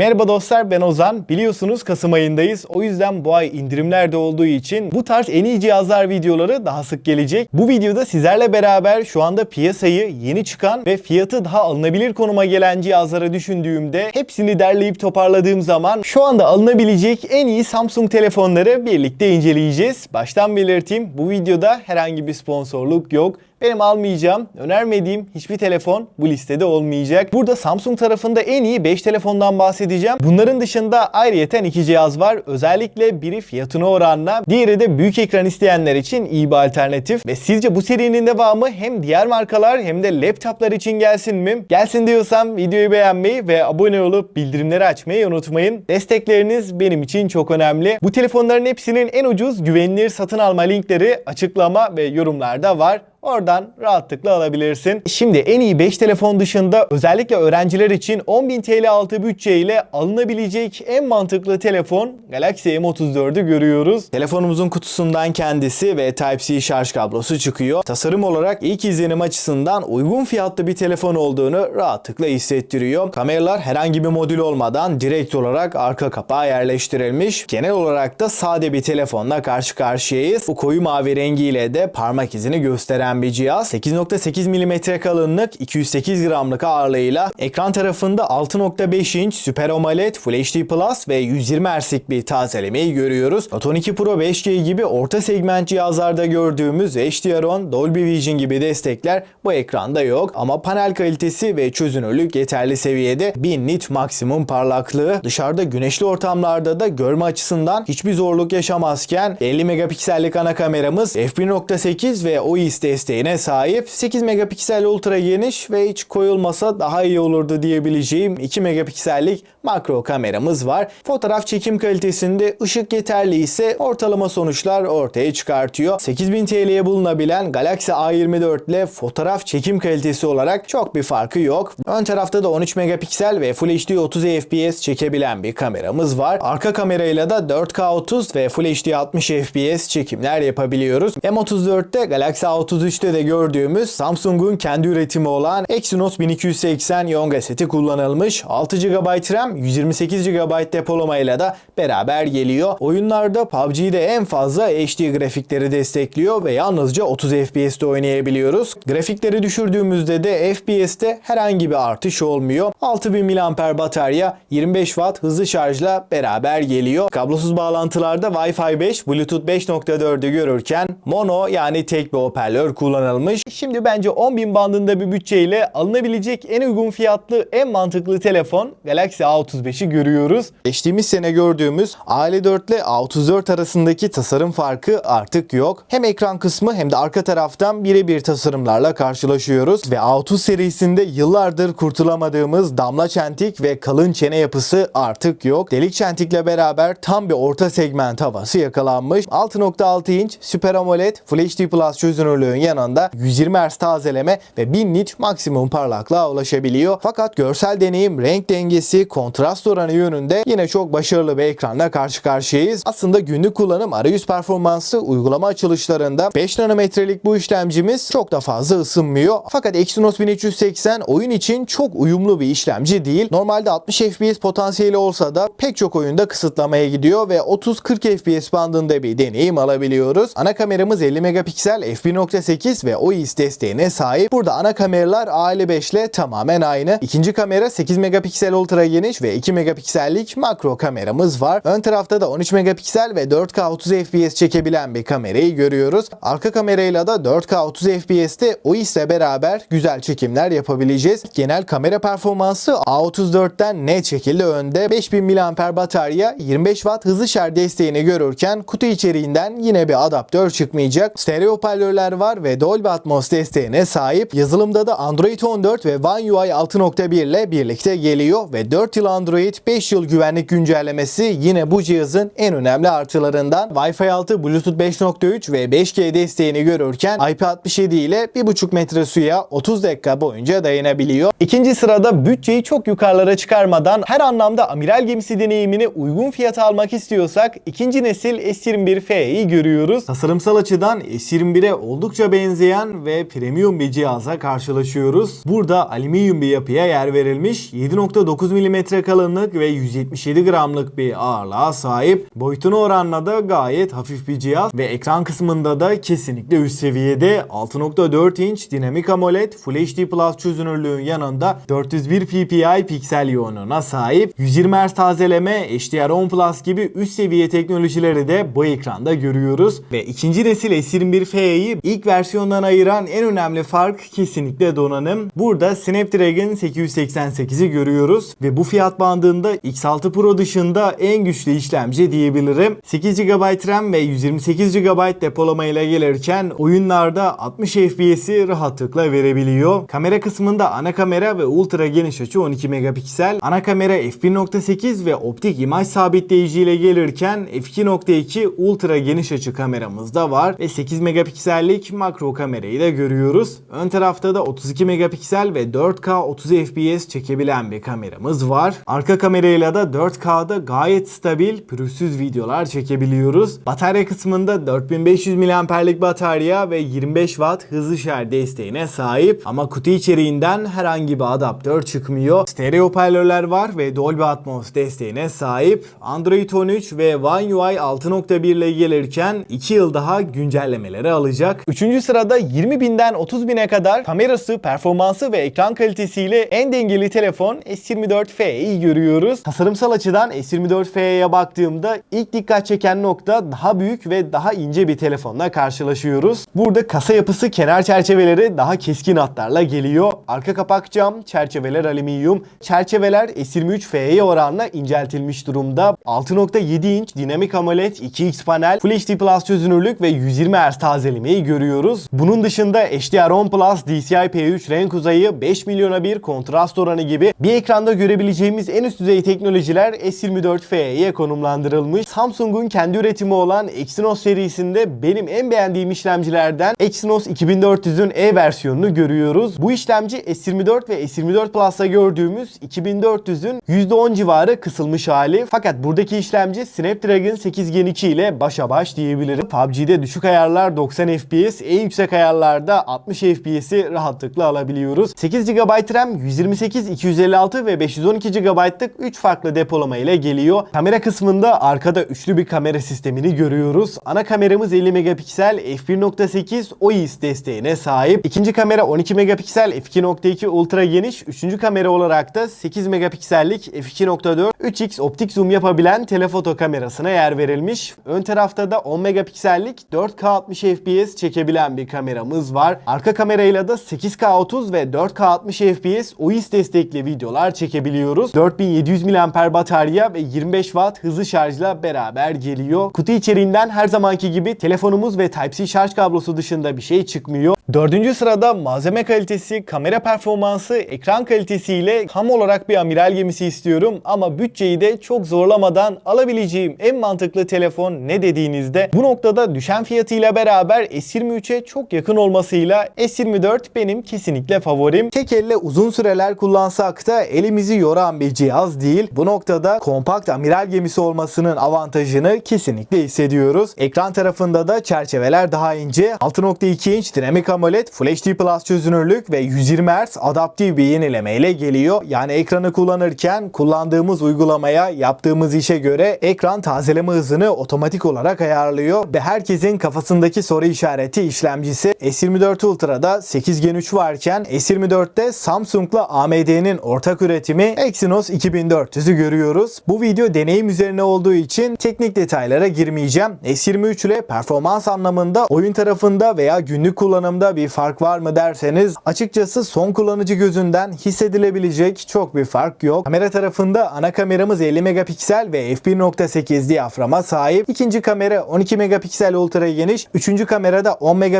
Merhaba dostlar ben Ozan. Biliyorsunuz Kasım ayındayız. O yüzden bu ay indirimler de olduğu için bu tarz en iyi cihazlar videoları daha sık gelecek. Bu videoda sizlerle beraber şu anda piyasayı yeni çıkan ve fiyatı daha alınabilir konuma gelen cihazları düşündüğümde hepsini derleyip toparladığım zaman şu anda alınabilecek en iyi Samsung telefonları birlikte inceleyeceğiz. Baştan belirteyim bu videoda herhangi bir sponsorluk yok. Benim almayacağım, önermediğim hiçbir telefon bu listede olmayacak. Burada Samsung tarafında en iyi 5 telefondan bahsedeceğim. Bunların dışında ayrıyeten iki cihaz var. Özellikle biri fiyatına oranla, diğeri de büyük ekran isteyenler için iyi bir alternatif. Ve sizce bu serinin devamı hem diğer markalar hem de laptoplar için gelsin mi? Gelsin diyorsam videoyu beğenmeyi ve abone olup bildirimleri açmayı unutmayın. Destekleriniz benim için çok önemli. Bu telefonların hepsinin en ucuz güvenilir satın alma linkleri açıklama ve yorumlarda var. Oradan rahatlıkla alabilirsin. Şimdi en iyi 5 telefon dışında özellikle öğrenciler için 10.000 TL altı bütçe ile alınabilecek en mantıklı telefon Galaxy M34'ü görüyoruz. Telefonumuzun kutusundan kendisi ve Type-C şarj kablosu çıkıyor. Tasarım olarak ilk izlenim açısından uygun fiyatlı bir telefon olduğunu rahatlıkla hissettiriyor. Kameralar herhangi bir modül olmadan direkt olarak arka kapağa yerleştirilmiş. Genel olarak da sade bir telefonla karşı karşıyayız. Bu koyu mavi rengiyle de parmak izini gösteren bir cihaz. 8.8 mm kalınlık, 208 gramlık ağırlığıyla ekran tarafında 6.5 inç Super AMOLED Full HD Plus ve 120 Hz'lik bir tazelemeyi görüyoruz. Note 12 Pro 5G gibi orta segment cihazlarda gördüğümüz HDR10, Dolby Vision gibi destekler bu ekranda yok ama panel kalitesi ve çözünürlük yeterli seviyede 1000 nit maksimum parlaklığı. Dışarıda güneşli ortamlarda da görme açısından hiçbir zorluk yaşamazken 50 megapiksellik ana kameramız f1.8 ve OIS desteğine sahip 8 megapiksel ultra geniş ve hiç koyulmasa daha iyi olurdu diyebileceğim 2 megapiksellik makro kameramız var. Fotoğraf çekim kalitesinde ışık yeterli ise ortalama sonuçlar ortaya çıkartıyor. 8000 TL'ye bulunabilen Galaxy A24 ile fotoğraf çekim kalitesi olarak çok bir farkı yok. Ön tarafta da 13 megapiksel ve Full HD 30 fps çekebilen bir kameramız var. Arka kamerayla da 4K 30 ve Full HD 60 fps çekimler yapabiliyoruz. M34'te Galaxy A33'te de gördüğümüz Samsung'un kendi üretimi olan Exynos 1280 Yonga seti kullanılmış. 6 GB RAM, 128 GB depolamayla da beraber geliyor. Oyunlarda PUBG'de en fazla HD grafikleri destekliyor ve yalnızca 30 FPS'te oynayabiliyoruz. Grafikleri düşürdüğümüzde de FPS'te herhangi bir artış olmuyor. 6000 mAh batarya 25 Watt hızlı şarjla beraber geliyor. Kablosuz bağlantılarda Wi-Fi 5, Bluetooth 5.4'ü görürken mono yani tek bir hoparlör kullanılmış. Şimdi bence 10.000 bandında bir bütçeyle alınabilecek en uygun fiyatlı, en mantıklı telefon Galaxy A35'i görüyoruz. Geçtiğimiz sene gördüğümüz A54 ile A34 arasındaki tasarım farkı artık yok. Hem ekran kısmı hem de arka taraftan birebir tasarımlarla karşılaşıyoruz ve A30 serisinde yıllardır kurtulamadığımız damla çentik ve kalın çene yapısı artık yok. Delik çentikle beraber tam bir orta segment havası yakalanmış. 6.6 inç Super AMOLED Full HD Plus çözünürlüğün yanında 120 Hz tazeleme ve 1000 nit maksimum parlaklığa ulaşabiliyor. Fakat görsel deneyim, renk dengesi, kontrast oranı yönünde yine çok başarılı bir ekranla karşı karşıyayız. Aslında günlük kullanım arayüz performansı uygulama açılışlarında 5 nanometrelik bu işlemcimiz çok da fazla ısınmıyor. Fakat Exynos 1380 oyun için çok uyumlu bir işlemci değil. Normalde 60 FPS potansiyeli olsa da pek çok oyunda kısıtlamaya gidiyor ve 30-40 FPS bandında bir deneyim alabiliyoruz. Ana kameramız 50 megapiksel f1.8 ve OIS desteğine sahip. Burada ana kameralar A55 ile tamamen aynı. İkinci kamera 8 megapiksel ultra geniş ve 2 megapiksellik makro kameramız var. Ön tarafta da 13 megapiksel ve 4K 30 FPS çekebilen bir kamerayı görüyoruz. Arka kamerayla da 4K 30 FPS'te OIS ile beraber güzel çekimler yapabileceğiz. Genel kamera performansı A34'ten net şekilde önde. 5000 mAh batarya 25 Watt hızlı şarj desteğini görürken kutu içeriğinden yine bir adaptör çıkmayacak. Stereo hoparlörler var ve Dolby Atmos desteğine sahip. Yazılımda da Android 14 ve One UI 6.1 ile birlikte geliyor ve 4 yıl Android 5 yıl güvenlik güncellemesi yine bu cihazın en önemli artılarından. Wi-Fi 6, Bluetooth 5.3 ve 5G desteğini görürken IP67 ile 1.5 metre suya 30 dakika boyunca dayanabiliyor. İkinci sırada bütçeyi çok yukarılara çıkarmadan her anlamda amiral gemisi deneyimini uygun fiyata almak istiyorsak ikinci nesil S21 FE'yi görüyoruz. Tasarımsal açıdan S21'e oldukça benzeyen ve premium bir cihaza karşılaşıyoruz. Burada alüminyum bir yapıya yer verilmiş. 7.9 mm kalınlık ve 177 gramlık bir ağırlığa sahip. Boyutuna oranla da gayet hafif bir cihaz ve ekran kısmında da kesinlikle üst seviyede 6.4 inç dinamik AMOLED Full HD Plus çözünürlüğün yanında 401 ppi piksel yoğunluğuna sahip. 120 Hz tazeleme, HDR10 Plus gibi üst seviye teknolojileri de bu ekranda görüyoruz. Ve ikinci nesil S21FE'yi ilk versiyondan ayıran en önemli fark kesinlikle donanım. Burada Snapdragon 888'i görüyoruz ve bu fiyat bandında X6 Pro dışında en güçlü işlemci diyebilirim. 8 GB RAM ve 128 GB depolama ile gelirken oyunlarda 60 FPS'i rahatlıkla verebiliyor. Kamera kısmında ana kamera ve ultra geniş açı 12 megapiksel. Ana kamera f1.8 ve optik imaj sabitleyici ile gelirken f2.2 ultra geniş açı kameramız da var ve 8 megapiksellik makro kamerayı da görüyoruz. Ön tarafta da 32 megapiksel ve 4K 30 FPS çekebilen bir kameramız var. Arka kamerayla da 4K'da gayet stabil, pürüzsüz videolar çekebiliyoruz. Batarya kısmında 4500 mAh'lik batarya ve 25 Watt hızlı şarj desteğine sahip ama kutu içeriğinden herhangi bir adaptör çıkmıyor. Stereo hoparlörler var ve Dolby Atmos desteğine sahip. Android 13 ve One UI 6.1 ile gelirken 2 yıl daha güncellemeleri alacak. Üçüncü sırada 20 binden 30 bine kadar kamerası, performansı ve ekran kalitesiyle en dengeli telefon S24FE'yi görüyoruz. Tasarımsal açıdan S24FE'ye baktığımda ilk dikkat çeken nokta daha büyük ve daha ince bir telefonla karşılaşıyoruz. Burada kasa yapısı kenar çerçeveleri daha keskin hatlarla geliyor. Arka kapak cam, çerçeveler alüminyum. Çerçeveler S23FE'ye oranla inceltilmiş durumda. 6.7 inç dinamik AMOLED 2X panel, Full HD Plus çözünürlük ve 120 Hz tazelemeyi görüyoruz. Bunun dışında HDR10 Plus, DCI-P3 renk uzayı, 5 milyona bir kontrast oranı gibi bir ekranda görebileceğimiz en üst düzey teknolojiler S24FE'ye konumlandırılmış. Samsung'un kendi üretimi olan Exynos serisinde benim en beğendiğim işlemcilerden Exynos 2400'ün E versiyonunu görüyoruz. Bu işlemci S24 ve S24 Plus'ta gördüğümüz 2400'ün %10 civarı kısılmış hali. Fakat buradaki işlemci Snapdragon 8 Gen 2 ile başa baş diyebilirim. PUBG'de düşük ayarlar 90 FPS, en yüksek ayarlarda 60 FPS'i rahatlıkla alabiliyoruz. 8 GB RAM, 128, 256 ve 512 GB'lık 3 farklı depolama ile geliyor. Kamera kısmında arkada üçlü bir kamera sistemini görüyoruz. Ana kameramız 50 megapiksel f1.8 OIS desteğine sahip. İkinci kamera 12 megapiksel f2.2 ultra geniş. Üçüncü kamera olarak da 8 megapiksellik f2.4 3x optik zoom yapabilen telefoto kamerasına yer verilmiş. Ön tarafta da 10 megapiksellik 4K 60 FPS çekebilen bir kameramız var. Arka kamerayla da 8K 30 ve 4K 60 FPS OIS destekli videolar çekebiliyoruz. 4700 mAh batarya ve 25 Watt hızlı şarjla beraber geliyor. Kutu içeriğinden her zamanki gibi telefonumuz ve Type-C şarj kablosu dışında bir şey çıkmıyor. Dördüncü sırada malzeme kalitesi, kamera performansı, ekran kalitesiyle tam olarak bir amiral gemisi istiyorum ama bütçeyi de çok zorlamadan alabileceğim en mantıklı telefon ne dediğinizde bu noktada düşen fiyatıyla beraber S23'e çok yakın olmasıyla S24 benim kesinlikle favorim. Tek elle uzun süreler kullansak da elimizi yoran bir cihaz değil. Bu noktada kompakt amiral gemisi olmasının avantajını kesinlikle hissediyoruz. Ekran tarafında da çerçeveler daha ince. 6.2 inç dinamik AMOLED Full HD Plus çözünürlük ve 120 Hz adaptif bir yenileme ile geliyor. Yani ekranı kullanırken kullandığımız uygulamaya yaptığımız işe göre ekran tazeleme hızını otomatik olarak ayarlıyor ve herkesin kafasındaki soru işareti işlemcisi S24 Ultra'da 8 Gen 3 varken S24'te Samsung'la AMD'nin ortak üretimi Exynos 2400'ü görüyoruz. Bu video deneyim üzerine olduğu için teknik detaylara girmeyeceğim. S23 ile performans anlamında oyun tarafında veya günlük kullanımda bir fark var mı derseniz açıkçası son kullanıcı gözünden hissedilebilecek çok bir fark yok. Kamera tarafında ana kameramız 50 megapiksel ve f1.8 diyaframa sahip. İkinci kamera 12 megapiksel ultra geniş. Üçüncü kamerada 10 megapiksel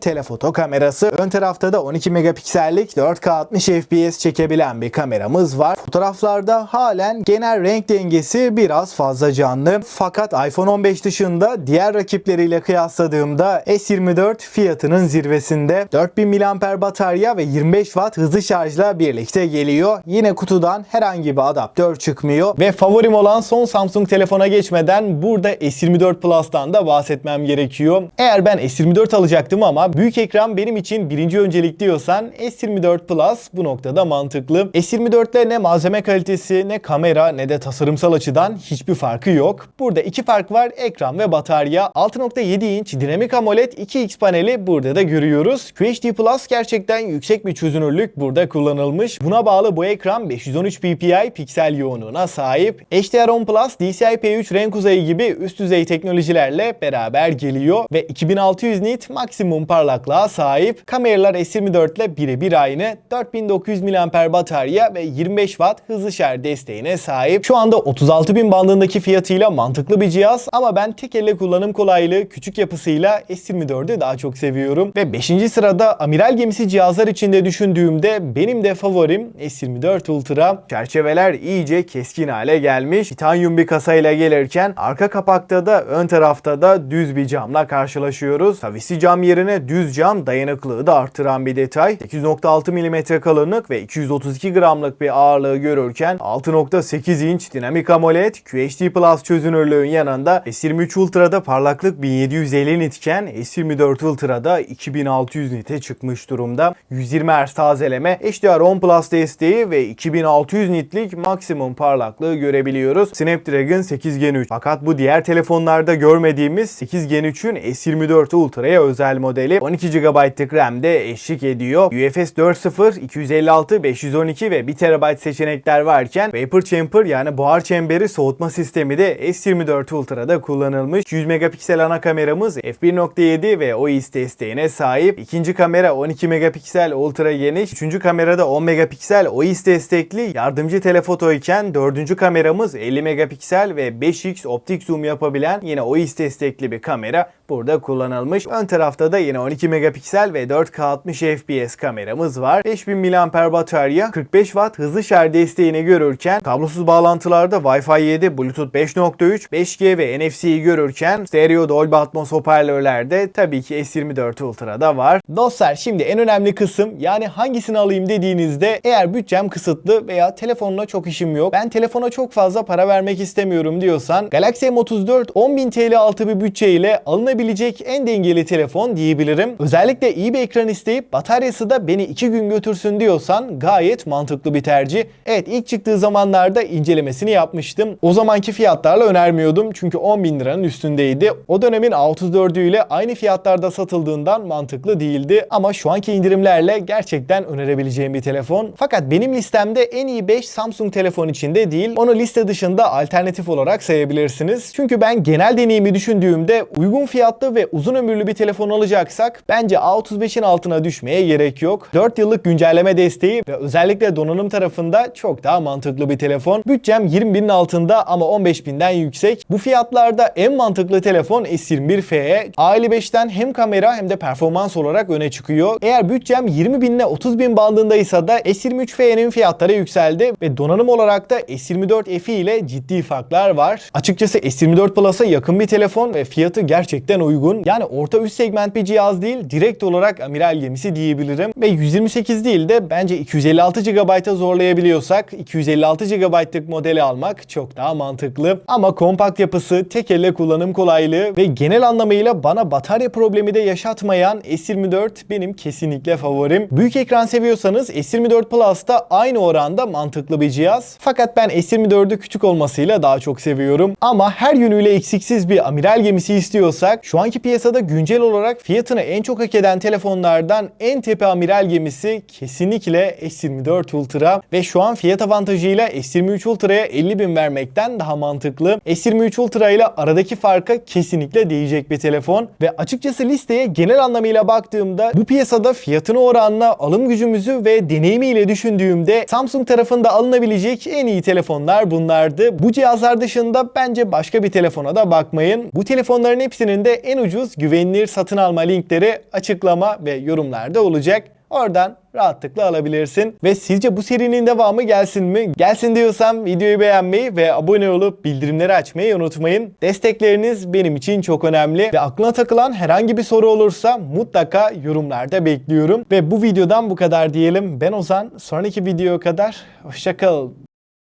telefoto kamerası. Ön tarafta da 12 megapiksellik 4K 60 FPS çekebilen bir kameramız var. Fotoğraflarda halen genel renk dengesi biraz fazla canlı. Fakat iPhone 15 dışında diğer rakipleriyle kıyasladığımda S24 fiyatının zirvesi içerisinde 4000 mAh batarya ve 25 Watt hızlı şarjla birlikte geliyor. Yine kutudan herhangi bir adaptör çıkmıyor. Ve favorim olan son Samsung telefona geçmeden burada S24 Plus'tan da bahsetmem gerekiyor. Eğer ben S24 alacaktım ama büyük ekran benim için birinci öncelik diyorsan S24 Plus bu noktada mantıklı. S24'te ne malzeme kalitesi ne kamera ne de tasarımsal açıdan hiçbir farkı yok. Burada iki fark var ekran ve batarya. 6.7 inç dinamik AMOLED 2X paneli burada da görüyoruz. QHD Plus gerçekten yüksek bir çözünürlük burada kullanılmış. Buna bağlı bu ekran 513 ppi piksel yoğunluğuna sahip. HDR10 Plus DCI-P3 renk uzayı gibi üst düzey teknolojilerle beraber geliyor ve 2600 nit maksimum parlaklığa sahip. Kameralar S24 ile birebir aynı. 4900 mAh batarya ve 25 Watt hızlı şarj desteğine sahip. Şu anda 36.000 bandındaki fiyatıyla mantıklı bir cihaz ama ben tek elle kullanım kolaylığı, küçük yapısıyla S24'ü daha çok seviyorum. Ve 5. sırada amiral gemisi cihazlar içinde düşündüğümde benim de favorim S24 Ultra. Çerçeveler iyice keskin hale gelmiş. Titanyum bir kasayla gelirken arka kapakta da ön tarafta da düz bir camla karşılaşıyoruz. Tavisi cam yerine düz cam dayanıklılığı da artıran bir detay. 8.6 mm kalınlık ve 232 gramlık bir ağırlığı görürken 6.8 inç dinamik AMOLED QHD Plus çözünürlüğün yanında S23 Ultra'da parlaklık 1750 nitken S24 Ultra'da 2600 nite çıkmış durumda. 120 Hz tazeleme, HDR10 Plus desteği ve 2600 nitlik maksimum parlaklığı görebiliyoruz. Snapdragon 8 Gen 3. Fakat bu diğer telefonlarda görmediğimiz 8 Gen 3'ün S24 Ultra'ya özel modeli 12 GB'lık RAM'de eşlik ediyor. UFS 4.0, 256, 512 ve 1 TB seçenekler varken Vapor Chamber yani buhar çemberi soğutma sistemi de S24 Ultra'da kullanılmış. 200 megapiksel ana kameramız f1.7 ve OIS desteğine sahip. İkinci kamera 12 megapiksel ultra geniş. Üçüncü kamerada 10 megapiksel OIS destekli yardımcı telefoto iken dördüncü kameramız 50 megapiksel ve 5x optik zoom yapabilen yine OIS destekli bir kamera burada kullanılmış. Ön tarafta yine 12 megapiksel ve 4K 60 FPS kameramız var. 5000 mAh batarya, 45 Watt hızlı şarj desteğini görürken kablosuz bağlantılarda Wi-Fi 7, Bluetooth 5.3, 5G ve NFC'yi görürken stereo Dolby Atmos hoparlörlerde tabii ki S24 Ultra'da var. Dostlar şimdi en önemli kısım yani hangisini alayım dediğinizde eğer bütçem kısıtlı veya telefonla çok işim yok, ben telefona çok fazla para vermek istemiyorum diyorsan Galaxy M34 10.000 TL altı bir bütçeyle alınabilecek en dengeli telefon diyebilirim. Özellikle iyi bir ekran isteyip bataryası da beni 2 gün götürsün diyorsan gayet mantıklı bir tercih. Evet ilk çıktığı zamanlarda incelemesini yapmıştım. O zamanki fiyatlarla önermiyordum çünkü 10.000 liranın üstündeydi. O dönemin 604'ü ile aynı fiyatlarda satıldığından mantıklı değildi ama şu anki indirimlerle gerçekten önerebileceğim bir telefon. Fakat benim listemde en iyi 5 Samsung telefon içinde değil. Onu liste dışında alternatif olarak sayabilirsiniz. Çünkü ben genel deneyimi düşündüğümde uygun fiyatlı ve uzun ömürlü bir telefon alacaksak bence A35'in altına düşmeye gerek yok. 4 yıllık güncelleme desteği ve özellikle donanım tarafında çok daha mantıklı bir telefon. Bütçem 20 binin altında ama 15 binden yüksek. Bu fiyatlarda en mantıklı telefon S21FE. A55'ten hem kamera hem de performans olarak öne çıkıyor. Eğer bütçem 20 bin ile 30 bin bandındaysa da S23FE'nin fiyatları yükseldi ve donanım olarak da S24 FE ile ciddi farklar var. Açıkçası S24 Plus'a yakın bir telefon ve fiyatı gerçekten uygun. Yani orta üst segment bir cihaz değil, direkt olarak amiral gemisi diyebilirim. Ve 128 değil de bence 256 GB'a zorlayabiliyorsak 256 GB'lık modeli almak çok daha mantıklı. Ama kompakt yapısı, tek elle kullanım kolaylığı ve genel anlamıyla bana batarya problemi de yaşatmayan S24 benim kesinlikle favorim. Büyük ekran seviyorsanız S24 Plus da aynı oranda mantıklı bir cihaz. Fakat ben S24'ü küçük olmasıyla daha çok seviyorum. Ama her yönüyle eksiksiz bir amiral gemisi istiyorsak şu anki piyasada güncel olarak fiyatını en çok hak eden telefonlardan en tepe amiral gemisi kesinlikle S24 Ultra ve şu an fiyat avantajıyla S23 Ultra'ya 50 bin vermekten daha mantıklı. S23 Ultra ile aradaki farka kesinlikle değecek bir telefon ve açıkçası listeye genel anlamıyla baktığımda bu piyasada fiyatını oranla alım gücümüzü ve deneyimiyle düşündüğümde Samsung tarafında alınabilecek en iyi telefonlar bunlardı. Bu cihazlar dışında bence başka bir telefona da bakmayın. Bu telefonların hepsinin de en ucuz güvenilir satın alma linkleri açıklama ve yorumlarda olacak. Oradan rahatlıkla alabilirsin. Ve sizce bu serinin devamı gelsin mi? Gelsin diyorsam videoyu beğenmeyi ve abone olup bildirimleri açmayı unutmayın. Destekleriniz benim için çok önemli. Ve aklına takılan herhangi bir soru olursa mutlaka yorumlarda bekliyorum. Ve bu videodan bu kadar diyelim. Ben Ozan. Sonraki videoya kadar hoşçakalın.